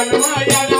హనుమయన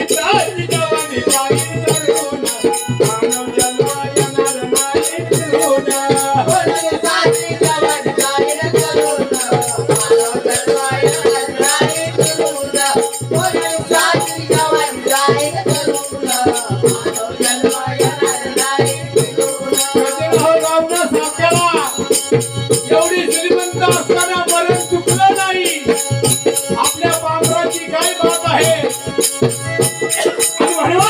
एवढी श्रीमंत असताना मरण चुकलं नाही. आपल्या बाबराची काय बाब आहे? आणि म्हणून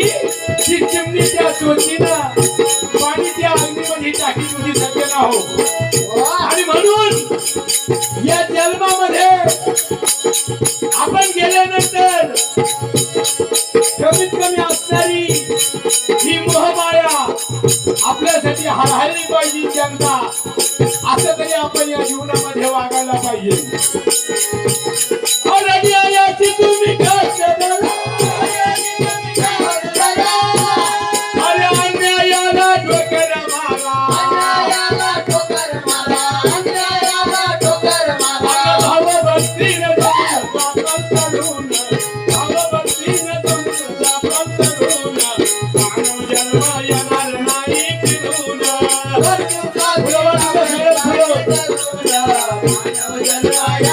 होती ती चिमणी त्या सोचीना पाणी त्या अग्नीमध्ये टाकी होती सगळ्यांना हो आणि म्हणून या जन्मामध्ये आपण गेल्यानंतर कमीत कमी असणारी ही मोहमाया आपल्यासाठी हरहायला पाहिजे जनता. జన్మాయ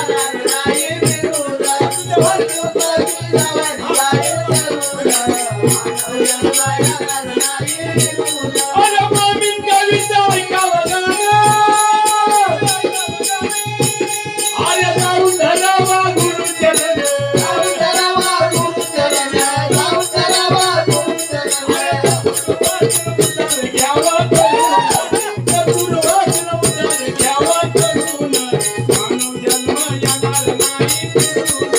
नाही फिरून